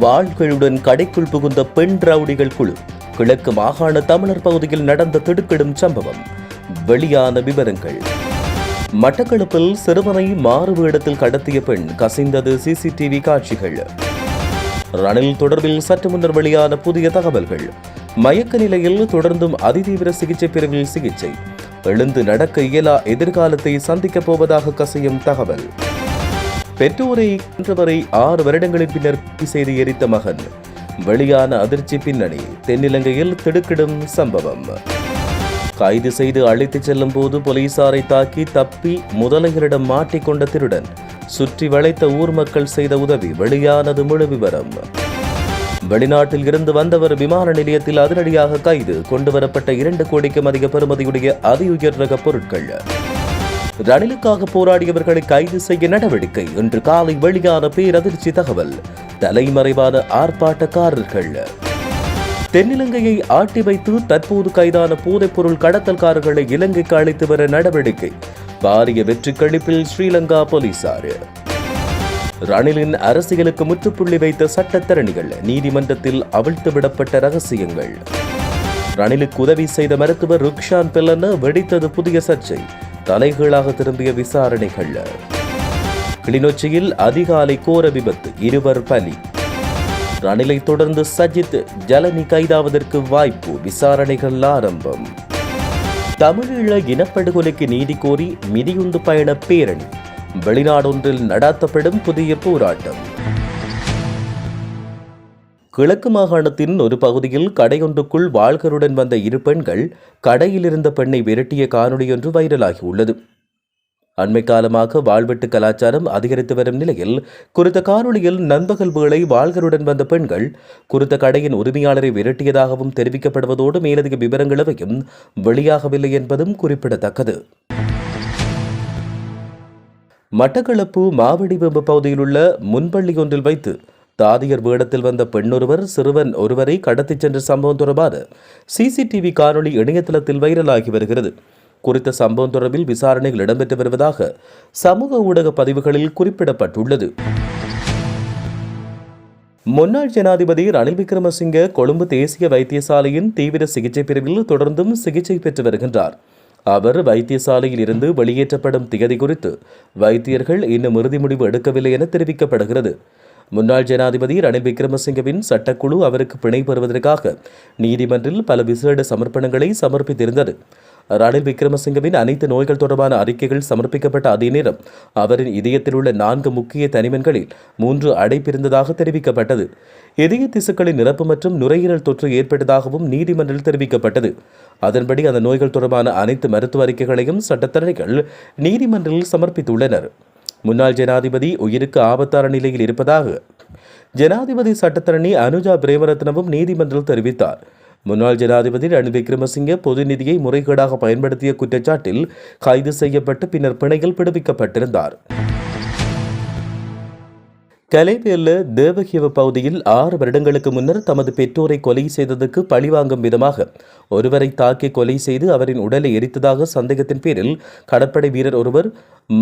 வாள்களுடன் கடைக்குள் புகுந்த பெண் ரவுடிகள் குழு. கிழக்கு மாகாண தமிழர் பகுதியில் நடந்த திடுக்கிடும் சம்பவம். வெளியான விவரங்கள். மட்டக்களப்பில் சிறுவனை மாறு வேடத்தில் கடத்திய பெண் கசிந்தது சிசிடிவி காட்சிகள். ரணில் தொடர்பில் சற்று முன்னர் வெளியான புதிய தகவல்கள். மயக்க நிலையில் தொடர்ந்தும் அதிதீவிர சிகிச்சை பிரிவில் சிகிச்சை. எழுந்து நடக்க இயலா எதிர்காலத்தை சந்திக்கப் போவதாக கசியும் தகவல். பெற்றோரை இன்றுவரை ஆறு வருடங்களின் பின்னர் செய்து எரித்த மகன். வெளியான அதிர்ச்சி பின்னணி தென்னிலங்கையில் திடுக்கிடும் சம்பவம். கைது செய்து அழைத்துச் செல்லும் போது போலீசாரை தாக்கி தப்பி முதலையரிடம் மாட்டிக்கொண்ட திருடன் சுற்றி வளைத்த ஊர் மக்கள் செய்த உதவி வெளியானது முழு விவரம். வெளிநாட்டில் இருந்து வந்தவர் விமான நிலையத்தில் அதிரடியாக கைது கொண்டுவரப்பட்ட இரண்டு கோடிக்கும் அதிக பெறுமதியுடைய அதியுயர் ரக பொருட்கள். ரணிலுக்காக போராடியவர்களை கைது செய்ய நடவடிக்கை. இன்று காலை வெளியான பேரதிர்ச்சி தகவல். தலைமறைவான ஆர்ப்பாட்டக்காரர்கள். தென்னிலங்கையை ஆட்டி வைத்து தற்போது கைதான போதைப்பொருள் கடத்தல்காரர்களை இலங்கைக்கு அழைத்து வர நடவடிக்கை. பாரிய வெற்றி கழிப்பில் ஸ்ரீலங்கா போலீசார். ரணிலின் அரசியலுக்கு முற்றுப்புள்ளி வைத்த சட்டத்தரணிகள் நீதிமன்றத்தில் அவிழ்த்து விடப்பட்ட ரகசியங்கள். ரணிலுக்கு உதவி செய்த மருத்துவர் ருக்ஷான் பெல்லன வெடித்தது புதிய சர்ச்சை. தலைகீழாக திரும்பிய விசாரணைகள். கிளிநொச்சியில் அதிகாலை கோர விபத்து இருவர் பலி. ரணிலை தொடர்ந்து சஜித் ஜலனி கைதாவதற்கு வாய்ப்பு விசாரணைகள் ஆரம்பம். தமிழீழ இனப்படுகொலைக்கு நீதி கோரி மிதியுந்து பயண பேரணி. வெளிநாடொன்றில் நடாத்தப்படும் புதிய போராட்டம். கிழக்கு மாகாணத்தின் ஒரு பகுதியில் கடையொன்றுக்குள் வாழ்கருடன் வந்த இரு பெண்கள் கடையில் இருந்த பெண்ணை விரட்டிய காணொளியொன்று வைரலாகியுள்ளது. அண்மை காலமாக வாழ்வெட்டு கலாச்சாரம் அதிகரித்து வரும் நிலையில் குறித்த காணொளியில் நண்பகல் வேளை வாழ்கருடன் வந்த பெண்கள் குறித்த கடையின் உரிமையாளரை விரட்டியதாகவும் தெரிவிக்கப்படுவதோடு மேலதிக விவரங்களவையும் வெளியாகவில்லை என்பதும் குறிப்பிடத்தக்கது. மட்டக்களப்பு மாவடிவெம்பு பகுதியில் உள்ள முன்பள்ளி ஒன்றில் வைத்து தாதியர் வேடத்தில் வந்த பெண்ணொருவர் சிறுவன் ஒருவரை கடத்திச் சென்ற சம்பவம் தொடர்பான சிசிடிவி காணொளி இணையதளத்தில் வைரலாகி வருகிறது. குறித்த சம்பவம் தொடர்பில் விசாரணைகள் இடம்பெற்று வருவதாக சமூக ஊடக பதிவுகளில் குறிப்பிடப்பட்டுள்ளது. முன்னாள் ஜனாதிபதி ரணில் விக்ரமசிங்க கொழும்பு தேசிய வைத்தியசாலையின் தீவிர சிகிச்சை பிரிவில் தொடர்ந்தும் சிகிச்சை பெற்று வருகின்றார். அவர் வைத்தியசாலையில் இருந்து வெளியேற்றப்படும் திகதி குறித்து வைத்தியர்கள் இன்னும் இறுதி முடிவு எடுக்கவில்லை என தெரிவிக்கப்படுகிறது. முன்னாள் ஜனாதிபதி ரணில் விக்ரமசிங்கவின் சட்டக்குழு அவருக்கு பிணை பெறுவதற்காக நீதிமன்றில் பல விசேட சமர்ப்பணங்களை சமர்ப்பித்திருந்தது. ரணில் விக்ரமசிங்கவின் அனைத்து நோய்கள் தொடர்பான அறிக்கைகள் சமர்ப்பிக்கப்பட்ட அதே நேரம் அவரின் இதயத்தில் உள்ள நான்கு முக்கிய தனிமன்களில் மூன்று அடைப்பிருந்ததாக தெரிவிக்கப்பட்டது. இதய திசுக்களின் நிரப்பு மற்றும் நுரையீரல் தொற்று ஏற்பட்டதாகவும் நீதிமன்றில் தெரிவிக்கப்பட்டது. அதன்படி அந்த நோய்கள் தொடர்பான அனைத்து மருத்துவ அறிக்கைகளையும் சட்டத்தரணிகள் நீதிமன்றில் சமர்ப்பித்துள்ளனர். முன்னாள் ஜனாதிபதி உயிருக்கு ஆபத்தான நிலையில் இருப்பதாக ஜனாதிபதி சட்டத்தரணி அனுஜா பிரேமரத்னவும் நீதிமன்றம் தெரிவித்தார். முன்னாள் ஜனாதிபதி ரணில் விக்ரமசிங்கே பொது நிதியை முறைகேடாக பயன்படுத்திய குற்றச்சாட்டில் கைது செய்யப்பட்டு பின்னர் பிணையில் விடுவிக்கப்பட்டிருந்தார். கலைவேல தேவகியவ பகுதியில் ஆறு வருடங்களுக்கு முன்னர் தமது பெற்றோரை கொலை செய்ததற்கு பழிவாங்கும் விதமாக ஒருவரை தாக்கி கொலை செய்து அவரின் உடலை எரித்ததாக சந்தேகத்தின் பேரில் கடற்படை வீரர் ஒருவர்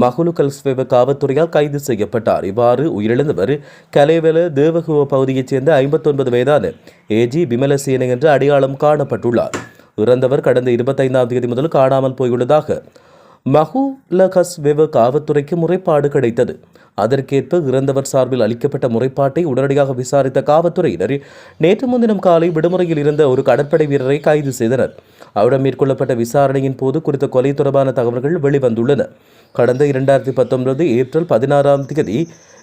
மகுலுகல்ஸ்வெவ காவல்துறையால் கைது செய்யப்பட்டார். இவ்வாறு உயிரிழந்தவர் கலைவேல தேவகுவ பகுதியைச் சேர்ந்த ஐம்பத்தொன்பது வயதான ஏஜி விமலசேன என்று அடையாளம் காணப்பட்டுள்ளார். இறந்தவர் கடந்த இருபத்தைந்தாம் தேதி முதல் காணாமல் போயுள்ளதாக மஹூலகஸ் வெவ காவல்துறைக்கு முறைப்பாடு கிடைத்தது. அதற்கேற்ப இறந்தவர் சார்பில் அளிக்கப்பட்ட முறைப்பாட்டை உடனடியாக விசாரித்த காவல்துறையினர் நேற்று முன்தினம் காலை விடுமுறையில் இருந்த ஒரு கடற்படை வீரரை கைது செய்தனர். அவரிடம் மேற்கொள்ளப்பட்ட விசாரணையின் போது குறித்த கொலை தொடர்பான தகவல்கள் வெளிவந்துள்ளன. கடந்த இரண்டாயிரத்தி பத்தொன்பது ஏப்ரல் பதினாறாம் தேதி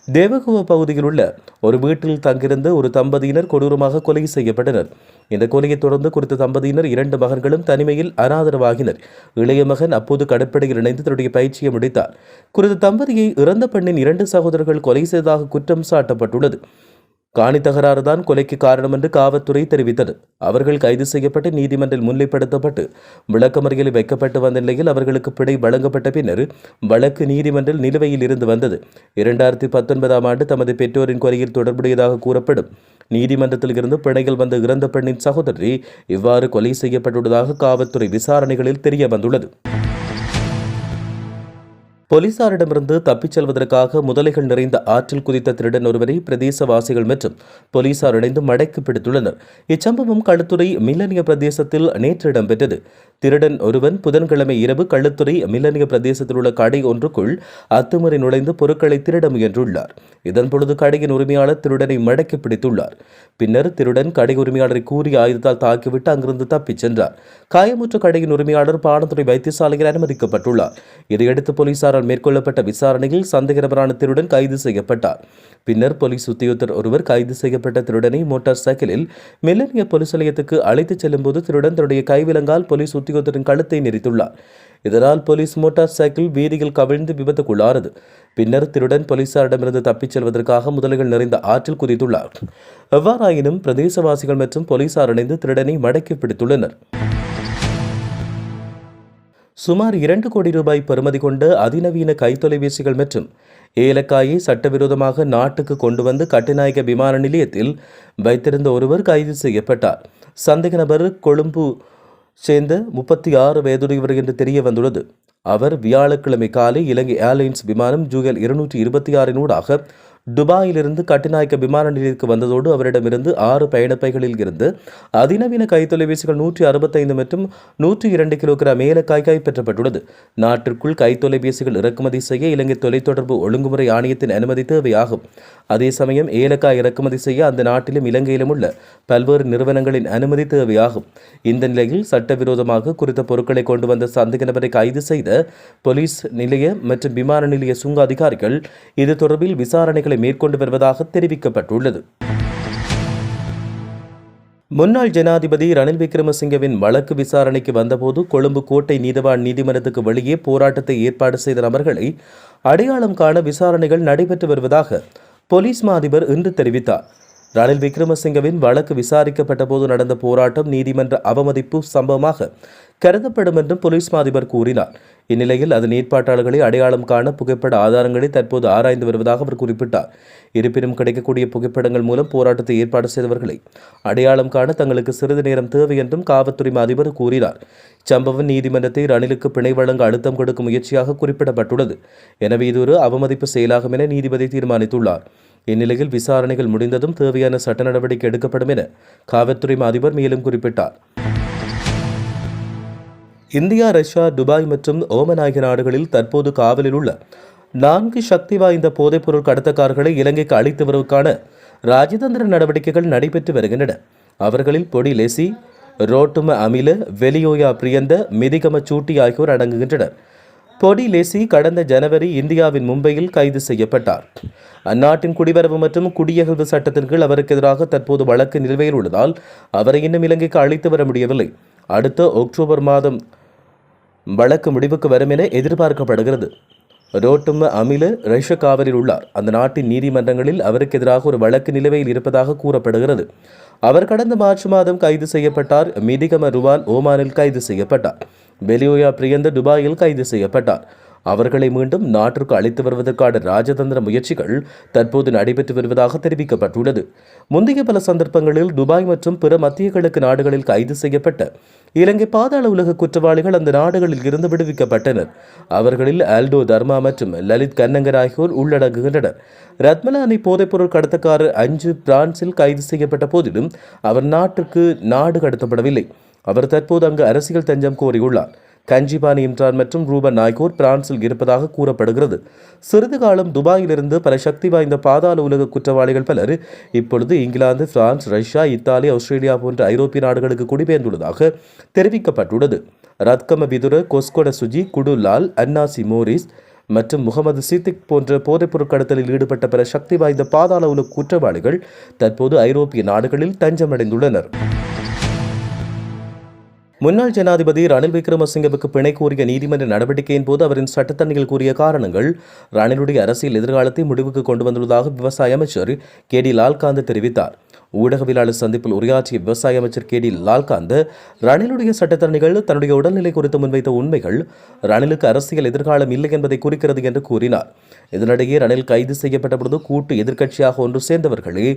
தேவகுவ பகுதியில் உள்ள ஒரு வீட்டில் தங்கியிருந்த ஒரு தம்பதியினர் கொடூரமாக கொலை செய்யப்பட்டனர். இந்த கொலையை தொடர்ந்து குறித்த தம்பதியினர் இரண்டு மகன்களும் தனிமையில் அனாதரவாகினர். இளைய மகன் அப்போது கடற்படையில் இணைந்து தன்னுடைய பயிற்சியை முடித்தார். குறித்த தம்பதியை இறந்த பெண்ணின் இரண்டு சகோதரர்கள் கொலை செய்ததாக குற்றம் சாட்டப்பட்டுள்ளது. காணி தகராறுதான் கொலைக்கு காரணம் என்று காவல்துறை தெரிவித்தது. அவர்கள் கைது செய்யப்பட்டு நீதிமன்றில் முன்னிலைப்படுத்தப்பட்டு விளக்கமறியலில் வைக்கப்பட்டு வந்த நிலையில் அவர்களுக்கு பிழை வழங்கப்பட்ட பின்னர் வழக்கு நீதிமன்றில் நிலுவையில் இருந்து வந்தது. இரண்டாயிரத்தி பத்தொன்பதாம் ஆண்டு தமது பெற்றோரின் கொலையில் தொடர்புடையதாக கூறப்படும். நீதிமன்றத்தில் இருந்து பிணையில் வந்த இறந்த பெண்ணின் சகோதரி இவ்வாறு கொலை செய்யப்பட்டுள்ளதாக காவல்துறை விசாரணைகளில் தெரிய வந்துள்ளது போலீசாரிடமிருந்து தப்பிச் செல்வதற்காக முதலைகள் நிறைந்த ஆற்றில் குதித்த திருடன் ஒருவரை பிரதேசவாசிகள் மற்றும் போலீசார் இணைந்து மடக்கி பிடித்துள்ளனர். இச்சம்பவம் களுத்துறை மில்லனிய பிரதேசத்தில் நேற்று இடம்பெற்றது. திருடன் ஒருவன் புதன்கிழமை இரவு கள்ளத்துறை மில்லனிய பிரதேசத்தில் உள்ள கடை ஒன்றுக்குள் அத்துமீறி நுழைந்து பொருட்களை திருட முயன்றுள்ளார். இதன்பொழுது கடையின் உரிமையாளர் திருடனை மடக்கி பிடித்துள்ளார். பின்னர் திருடன் கடை உரிமையாளரை கூறிய ஆயுதத்தால் தாக்கிவிட்டு அங்கிருந்து தப்பிச் சென்றார். காயமுற்ற கடையின் உரிமையாளர் பானத்துறை வைத்தியசாலையில் அனுமதிக்கப்பட்டுள்ளார். இதையடுத்து போலீசாரால் மேற்கொள்ளப்பட்ட விசாரணையில் சந்தேகநபரான திருடன் கைது செய்யப்பட்டார். பின்னர் போலீஸ் உத்தியோகத்தர் ஒருவர் கைது செய்யப்பட்ட திருடனை மோட்டார் சைக்கிளில் மில்லனிய போலீஸ் நிலையத்துக்கு அழைத்துச் செல்லும்போது திருடன் தன்னுடைய கைவிலங்கால் போலீஸ் உத்தியோகத்தரின் கழுத்தை நெறித்துள்ளார் இதனால் போலீஸ் மோட்டார் சைக்கிள் வீதியில் கவிழ்ந்து விபத்துக்குள்ளானது. பின்னர் திருடன் போலீசாரிடமிருந்து தப்பிச் செல்வதற்காக முதலைகள் நிறைந்த ஆற்றில் குதித்துள்ளார். எவ்வாறாயினும் பிரதேசவாசிகள் மற்றும் போலீசார் இணைந்து திருடனை மடக்கி பிடித்துள்ளனர். சுமார் இரண்டு கோடி ரூபாய் பெறுமதி கொண்ட அதிநவீன கைத்தொலைபேசிகள் மற்றும் ஏலக்காயை சட்டவிரோதமாக நாட்டுக்கு கொண்டு வந்து கட்டுநாயக விமான நிலையத்தில் வைத்திருந்த ஒருவர் கைது செய்யப்பட்டார். சந்தேக நபர் கொழும்பு சேர்ந்த முப்பத்தி ஆறு வயதுடையவர் என்று தெரிய வந்துள்ளது. அவர் வியாழக்கிழமை காலை இலங்கை ஏர்லைன்ஸ் விமானம் ஜூகல் இருநூற்றி இருபத்தி ஆறினூடாக துபாயிலிருந்து கட்டுநாயக்க விமான நிலையத்துக்கு வந்ததோடு அவரிடமிருந்து ஆறு பயணப்பைகளில் இருந்து அதிநவீன கைத்தொலைபேசிகள் நூற்றி அறுபத்தைந்து மற்றும் நூற்றி இரண்டு கிலோகிராம் ஏலக்காய் பெற்றப்பட்டுள்ளது. நாட்டிற்குள் கைத்தொலைபேசிகள் இறக்குமதி செய்ய இலங்கை தொலைத்தொடர்பு ஒழுங்குமுறை ஆணையத்தின் அனுமதி தேவையாகும். அதே சமயம் ஏலக்காய் இறக்குமதி செய்ய அந்த நாட்டிலும் இலங்கையிலும் உள்ள பல்வேறு நிறுவனங்களின் அனுமதி தேவையாகும். இந்த நிலையில் சட்டவிரோதமாக குறித்த பொருட்களை கொண்டு வந்த சந்தேக நபரை கைது செய்த போலீஸ் நிலைய மற்றும் விமான நிலைய சுங்க அதிகாரிகள் இது தொடர்பில் விசாரணைகளை மேற்கொண்டு வருவதாக தெரிவிக்கப்பட்டுள்ளது. முன்னாள் ஜனாதிபதி ரணில் விக்ரமசிங்கவின் வழக்கு விசாரணைக்கு வந்தபோது கொழும்பு கோட்டை நீதவான் நீதிமன்றத்துக்கு வெளியே போராட்டத்தை ஏற்பாடு செய்த நபர்களை அடையாளம் காண விசாரணைகள் நடைபெற்று வருவதாக போலீஸ் மா அதிபர் இன்று தெரிவித்தார். ரணில் விக்ரமசிங்கவின் வழக்கு விசாரிக்கப்பட்ட போது நடந்த போராட்டம் நீதிமன்ற அவமதிப்பு சம்பவமாக கருதப்படும் என்றும் போலீஸ் மாதிபர் கூறினார். இந்நிலையில் அதன் ஏற்பாட்டாளர்களை அடையாளம் காண புகைப்பட ஆதாரங்களை தற்போது ஆராய்ந்து வருவதாக அவர் குறிப்பிட்டார். இருப்பினும் கிடைக்கக்கூடிய புகைப்படங்கள் மூலம் போராட்டத்தை ஏற்பாடு செய்தவர்களை அடையாளம் காண தங்களுக்கு சிறிது நேரம் தேவை என்றும் காவல்துறை அதிபர் கூறினார். சம்பவம் நீதிமன்றத்தை ரணிலுக்கு பிணை வழங்க அழுத்தம் கொடுக்கும் முயற்சியாக குறிப்பிடப்பட்டுள்ளது. எனவே இது ஒரு அவமதிப்பு செயலாகும் என நீதிபதி தீர்மானித்துள்ளார். இந்நிலையில் விசாரணைகள் முடிந்ததும் தேவையான சட்ட நடவடிக்கை எடுக்கப்படும் என காவல்துறை அதிபர் மேலும் குறிப்பிட்டார். இந்தியா ரஷ்யா துபாய் மற்றும் ஓமன் ஆகிய நாடுகளில் தற்போது காவலில் உள்ள நான்கு சக்தி வாய்ந்த போதைப்பொருள் கடத்தக்காரர்களை இலங்கைக்கு அழைத்து வருவதற்கான ராஜதந்திர நடவடிக்கைகள் நடைபெற்று வருகின்றன. அவர்களில் பொடி லெசி ரோட்டும அமில வெலியோயா பிரியந்த மிதிகம சூட்டி ஆகியோர் அடங்குகின்றனர். கொடி லெசி கடந்த ஜனவரி இந்தியாவின் மும்பையில் கைது செய்யப்பட்டார். அந்நாட்டின் குடிவரவு மற்றும் குடியகழ்வு சட்டத்தின் கீழ் அவருக்கு எதிராக தற்போது வழக்கு நிலுவையில் உள்ளதால் அவரை இன்னும் இலங்கைக்கு அழைத்து வர முடியவில்லை. அடுத்த அக்டோபர் மாதம் வழக்கு முடிவுக்கு வரும் என எதிர்பார்க்கப்படுகிறது. ரோட்டும அமில ரஷ்யகாவலில் உள்ளார். அந்த நாட்டின் நீதிமன்றங்களில் அவருக்கு எதிராக ஒரு வழக்கு நிலுவையில் இருப்பதாக கூறப்படுகிறது. அவர் கடந்த மார்ச் மாதம் கைது செய்யப்பட்டார். மிதிகம ருவால் ஓமானில் கைது செய்யப்பட்டார். பெலியோயா பிரியந்த துபாயில் கைது செய்யப்பட்டார். அவர்களை மீண்டும் நாட்டிற்கு அழைத்து வருவதற்கான ராஜதந்திர முயற்சிகள் தற்போது நடைபெற்று வருவதாக தெரிவிக்கப்பட்டுள்ளது. முந்தைய பல சந்தர்ப்பங்களில் துபாய் மற்றும் பிற மத்திய கிழக்கு நாடுகளில் கைது செய்யப்பட்ட இலங்கை பாதாள உலக குற்றவாளிகள் அந்த நாடுகளில் இருந்து விடுவிக்கப்பட்டனர். அவர்களில் ஆல்டோ தர்மா மற்றும் லலித் கன்னங்கர் ஆகியோர் உள்ளடங்குகின்றனர். ரத்மலானி போதைப்பொருள் கடத்தக்காரர் அஞ்சு பிரான்சில் கைது செய்யப்பட்ட போதிலும் அவர் நாட்டிற்கு நாடு கடத்தப்படவில்லை. அவர் தற்போது அங்கு அரசியல் தஞ்சம் கோரியுள்ளார். கஞ்சிபானி இம்ரான் மற்றும் ரூபன் நாய்கோர் பிரான்சில் இருப்பதாக கூறப்படுகிறது. சிறிது காலம் துபாயிலிருந்து பல சக்தி வாய்ந்த பாதாள உலக குற்றவாளிகள் பலர் இப்பொழுது England France Russia Italy Australia போன்ற ஐரோப்பிய நாடுகளுக்கு குடிபெயர்ந்துள்ளதாக தெரிவிக்கப்பட்டுள்ளது. ரத்கம விதுர கொஸ்கொட சுஜி குடுலால் அன்னாசி மோரிஸ் மற்றும் முகமது சித்திக் போன்ற போதைப்பொருள் கடத்தலில் ஈடுபட்ட பிற சக்தி வாய்ந்த பாதாள உலக குற்றவாளிகள் தற்போது ஐரோப்பிய நாடுகளில் தஞ்சமடைந்துள்ளனர். முன்னாள் ஜனாதிபதி ரணில் விக்ரமசிங்கவுக்கு பிணை கோரிய நீதிமன்ற நடவடிக்கையின் போது அவரின் சட்டத்தணிகள் கூறிய காரணங்கள் ரணிலுடைய அரசியல் எதிர்காலத்தை முடிவுக்கு கொண்டு வந்துள்ளதாக விவசாய அமைச்சர் கே டி லால்காந்த் தெரிவித்தார். ஊடகவியலாளர் சந்திப்பில் உரையாற்றிய விவசாய அமைச்சர் கே டி லால்காந்த் ரணிலுடைய சட்டத்தரணிகள் தன்னுடைய உடல்நிலை குறித்து முன்வைத்த உண்மைகள் ரணிலுக்கு அரசியல் எதிர்காலம் இல்லை என்பதை குறிக்கிறது என்று கூறினார். இதனிடையே ரணில் கைது செய்யப்பட்ட பொழுது கூட்டு எதிர்க்கட்சியாக ஒன்று சேர்ந்தவர்களே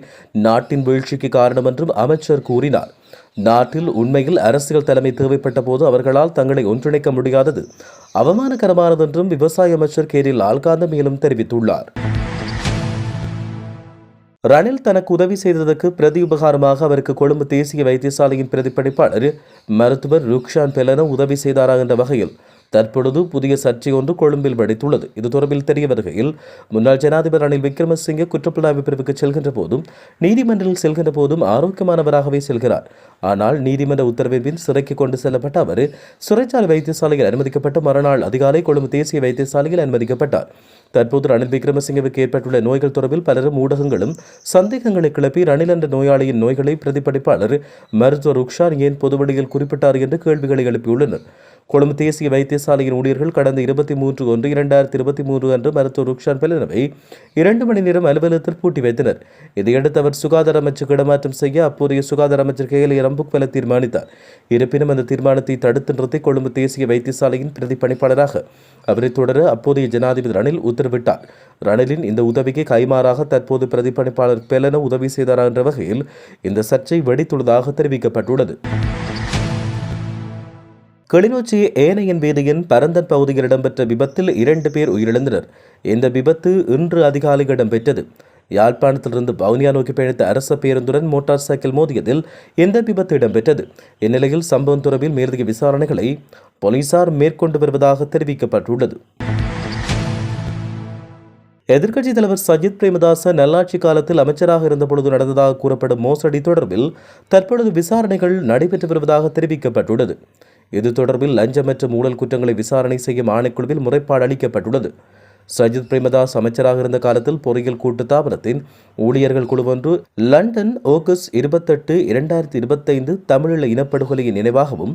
நாட்டின் வீழ்ச்சிக்கு காரணம் என்றும் அமைச்சர் கூறினார். நாட்டில் உண்மையில் அரசியல் தலைமை தேவைப்பட்ட போது அவர்களால் தங்களை ஒன்றிணைக்க முடியாதது. அவமானகரமானதென்றும் விவசாய அமைச்சர் கே லால்காந்த மேலும் தெரிவித்துள்ளார். ரணில் தனக்கு உதவி செய்ததற்கு பிரதி உபகாரமாக அவருக்கு கொழும்பு தேசிய வைத்தியசாலையின் பிரதிப்பணிப்பாளர் மருத்துவர் ருக்ஷான் பெலன உதவி செய்தாரா என்ற வகையில் தற்பொழுது புதிய சர்ச்சை ஒன்று கொழும்பில் வெடித்துள்ளது. இது தொடர்பில் தெரிய வருகையில் முன்னாள் ஜனாதிபதி ரணில் விக்ரமசிங்கே குற்றப்புலனாய்வு பிரிவுக்கு செல்கின்ற போதும் நீதிமன்றில் செல்கின்ற போதும் ஆரோக்கியமானவராகவே செல்கிறார். ஆனால் நீதிமன்ற உத்தரவின் பின் சிறைக்கு கொண்டு செல்லப்பட்ட அவர் சிறைச்சாலை வைத்தியசாலையில் அனுமதிக்கப்பட்டு மறுநாள் அதிகாலை கொழும்பு தேசிய வைத்தியசாலையில் அனுமதிக்கப்பட்டார். தற்போது ரணில் விக்ரமசிங்கவுக்கு ஏற்பட்டுள்ள நோய்கள் தொடர்பில் பலரும் ஊடகங்களும் சந்தேகங்களை கிளப்பி ரணில் என்ற நோயாளியின் நோய்களை பிரதிபலிப்பாளர் மருத்துவர் உக்ஷார் ஏன் பொதுவெளியில் குறிப்பிட்டார் என்று கேள்விகளை எழுப்பியுள்ளனர். கொழும்பு தேசிய வைத்தியசாலையின் ஊழியர்கள் கடந்த இருபத்தி மூன்று ஒன்று இரண்டாயிரத்தி இருபத்தி மூன்று அன்று மருத்துவர் ருக்ஷான் பெலனவை இரண்டு மணி நேரம் அலுவலகத்தில் பூட்டி வைத்தனர். இதையடுத்து அவர் சுகாதார அமைச்சர் இடமாற்றம் செய்ய அப்போதைய சுகாதார அமைச்சர் கே எல் ரம்புக்வெல தீர்மானித்தார். இருப்பினும் அந்த தீர்மானத்தை தடுத்து நிறுத்தி கொழும்பு தேசிய வைத்தியசாலையின் பிரதி பணிப்பாளராக அவரை தொடர அப்போதைய ஜனாதிபதி ரணில் உத்தரவிட்டார். ரணிலின் இந்த உதவிக்கு கைமாறாக தற்போது பிரதிபலிப்பாளர் பெலன உதவி செய்தார் என்ற வகையில் இந்த சர்ச்சை வெடித்துள்ளதாக தெரிவிக்கப்பட்டுள்ளது. கிளிநொச்சி ஏனையன் வீதியின் பரந்தன் பகுதியில் இடம்பெற்ற விபத்தில் இரண்டு பேர் உயிரிழந்தனர். இந்த விபத்து இன்று அதிகாலை இடம்பெற்றது. யாழ்ப்பாணத்திலிருந்து வவுனியா நோக்கி பயணித்த அரச பேருந்துடன் மோட்டார் சைக்கிள் மோதியதில் இந்த விபத்து இடம்பெற்றது. இந்நிலையில் சம்பவம் தொடர்பில் மேலதிக விசாரணைகளை போலீசார் மேற்கொண்டு வருவதாக தெரிவிக்கப்பட்டுள்ளது. எதிர்க்கட்சித் தலைவர் சஜித் பிரேமதாச நல்லாட்சி காலத்தில் அமைச்சராக இருந்தபொழுது நடந்ததாக கூறப்படும் மோசடி தொடர்பில் தற்பொழுது விசாரணைகள் நடைபெற்று வருவதாக தெரிவிக்கப்பட்டுள்ளது. இது தொடர்பில் லஞ்சம் மற்றும் ஊழல் குற்றங்களை விசாரணை செய்யும் ஆணைக்குழுவில் முறைப்பாடு அளிக்கப்பட்டுள்ளது. சஜித் பிரேமதாஸ் அமைச்சராக இருந்த காலத்தில் பொறியியல் கூட்டு தாபனத்தின் ஊழியர்கள் குழு ஒன்று லண்டன் ஆகஸ்ட் இருபத்தெட்டு இரண்டாயிரத்தி இருபத்தைந்து தமிழீழ இனப்படுகொலையின் நினைவாகவும்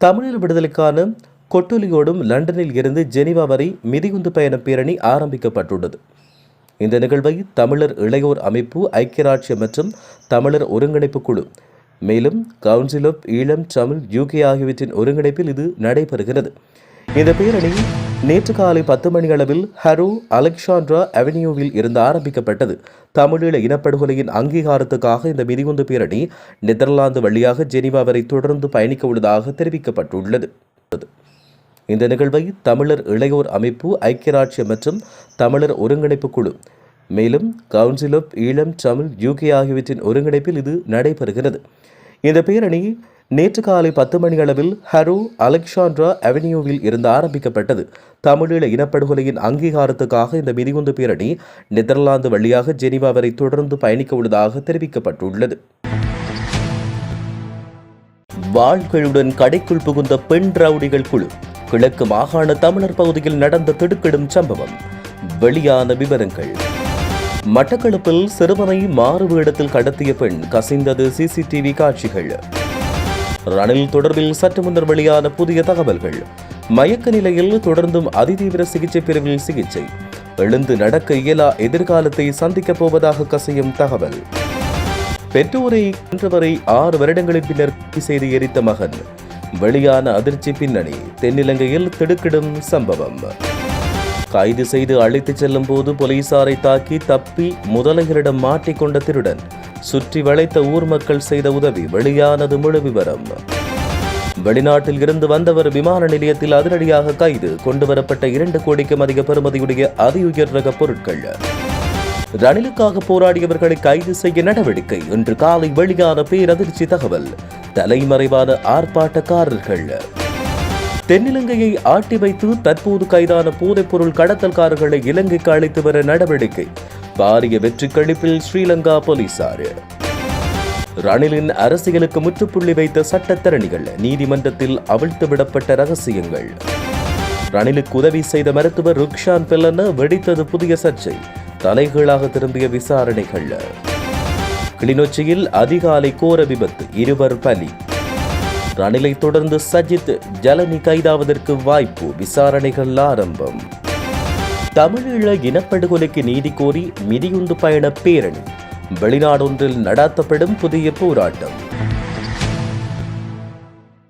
தமிழீழ விடுதலைக்கான கொட்டொலியோடும் லண்டனில் இருந்து ஜெனீவா வரை மிதிகுந்து பயண பேரணி ஆரம்பிக்கப்பட்டுள்ளது. இந்த நிகழ்வை தமிழர் இளையோர் அமைப்பு ஐக்கிய ராட்சியம் மற்றும் தமிழர் ஒருங்கிணைப்பு குழு மேலும் council of Eelam Tamil UK ஆகியவற்றின் ஒருங்கிணைப்பில் இது நடைபெறுகிறது. இந்த பேரணி நேற்று காலை பத்து மணி அளவில் ஹரோ அலெக்சாண்ட்ரா அவென்யூவில் இருந்து ஆரம்பிக்கப்பட்டது. தமிழீழ இனப்படுகொலையின் அங்கீகாரத்துக்காக இந்த மிதிகுந்து பேரணி நெதர்லாந்து வழியாக ஜெனீவா வரை தொடர்ந்து பயணிக்க உள்ளதாக தெரிவிக்கப்பட்டுள்ளது. இந்த நிகழ்வை தமிழர் இளையோர் அமைப்பு ஐக்கிய ராட்சியம் மற்றும் தமிழர் ஒருங்கிணைப்பு குழு மேலும் council of Eelam Tamil UK ஆகியவற்றின் ஒருங்கிணைப்பில் இது நடைபெறுகிறது. இந்த பேரணி நேற்று காலை பத்து மணி அளவில் ஹரோ அலெக்சாண்ட்ரா அவென்யூவில் இருந்து ஆரம்பிக்கப்பட்டது. தமிழீழ இனப்படுகொலையின் அங்கீகாரத்துக்காக இந்த மிதிகுந்து பேரணி நெதர்லாந்து வழியாக ஜெனீவா வரை தொடர்ந்து பயணிக்க உள்ளதாக தெரிவிக்கப்பட்டுள்ளது. வாழ்களுடன் கடைக்குள் புகுந்த பெண் ரவுடிகள் குழு. கிழக்கு மாகாண தமிழர் பகுதியில் நடந்த திடுக்கிடும் சம்பவம். வெளியான விவரங்கள். மட்டக்களப்பில் சிறுவனை மாறு வேடத்தில் கடத்திய பெண் கசிந்தது சிசிடிவி காட்சிகள். ரணில் தொடர்பில் சற்று முன்னர் வெளியான புதிய தகவல்கள். மயக்க நிலையில் தொடர்ந்தும் அதிதீவிர சிகிச்சை பிரிவில் சிகிச்சை. எழுந்து நடக்க இயலா எதிர்காலத்தை சந்திக்கப் போவதாக கசையும் தகவல். பெற்றோரை கொன்றவரை ஆறு வருடங்களின் பின்னர் செய்து எரித்த மகன். வெளியான அதிர்ச்சி பின்னணி தென்னிலங்கையில் திடுக்கிடும் சம்பவம். கைது செய்து அழைத்துச் செல்லும் போது போலீசாரை தாக்கி தப்பி முதலைகளிடம் மாட்டிக்கொண்ட திருடன் சுற்றி வளைத்த ஊர் மக்கள் செய்த உதவி வெளியானது முழு விவரம். வெளிநாட்டில் இருந்து வந்தவர் விமான நிலையத்தில் அதிரடியாக கைது கொண்டு வரப்பட்ட இரண்டு கோடிக்கும் அதிக பெறுமதியுடைய அதி உயர் ரக பொருட்கள். ரணிலுக்காக போராடியவர்களை கைது செய்ய நடவடிக்கை இன்று காலை வெளியான பேரதிர்ச்சி தகவல். தலைமறைவான ஆர்ப்பாட்டக்காரர்கள். தென்னிலங்கையை ஆட்டி வைத்து தற்போது கைதான போதைப்பொருள் கடத்தல்காரர்களை இலங்கைக்கு அழைத்து வர நடவடிக்கை. பாரிய வெற்றி கழிப்பில் ஸ்ரீலங்கா போலீசார். ரணிலின் அரசியலுக்கு முற்றுப்புள்ளி வைத்த சட்டத்தரணிகள் நீதிமன்றத்தில் அவிழ்த்து விடப்பட்ட ரகசியங்கள். ரணிலுக்கு உதவி செய்த மருத்துவர் ருக்ஷான் பெல்லன வெடித்தது புதிய சர்ச்சை. தலைகீழாக திரும்பிய விசாரணைகள். கிளிநொச்சியில் அதிகாலை கோர விபத்து இருவர் பலி. ரணிலை தொடர்ந்து சஜித் ஜலனி கைதாவதற்கு வாய்ப்பு விசாரணைகள் ஆரம்பம். தமிழீழ இனப்படுகொலைக்கு நீதி கோரி மிதியுந்து பயண பேரணி. வெளிநாடொன்றில் நடாத்தப்படும் புதிய போராட்டம்.